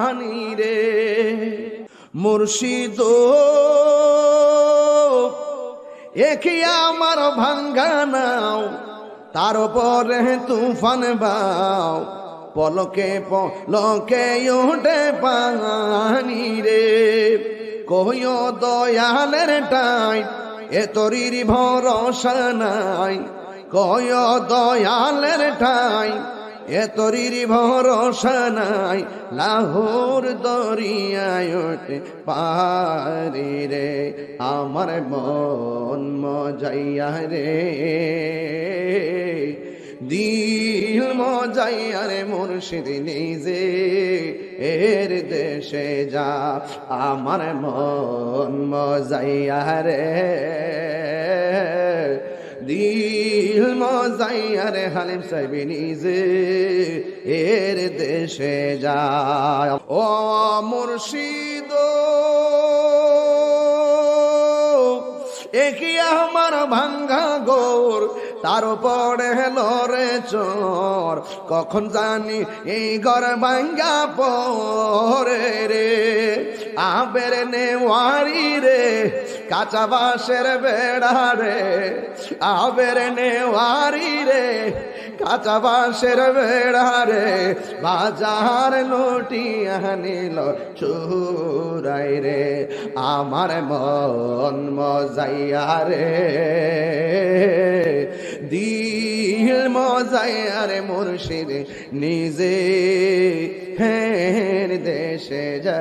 পানি রে মুর্শিদ। একে আমার ভাঙ্গা নাও, তার উপরে তুফান বাও, পলকে পলকে উঠে পানি রে। কহিও দয়ালের টাই, এ তরির ভরসা নাই। কয় দয়ালের ঠাই এ ভরসা নাই, লাহোর দরিয়ায় পারি রে, আমার মন মজাইয়া রে। দিল মজাইয়া রে মুর্শিদ নিজে, এর দেশে যা, আমার মন মজাইয়া রে। দিল মজাইয়ারে হালিম সাহেব নিজে এর দেশে যায়। ও মুর্শিদ একই আমার ভাঙ্গা গোর? তার উপরে লরে চোর, কখন জানি এই ঘর ভাঙ্গা পরে রে? আবের নেওয়ারি রে কাঁচা বাঁশের বেড়া রে, আবের নেওয়ারি রে, কাঁচা বাঁশের বেড়া রে, বাজার লুটিয়া নিল চুরাই রে, আমার মন মজাইয়া রে। দিল মজাইয়া রে মুর্শিদ, নিজে হের দেশে যা।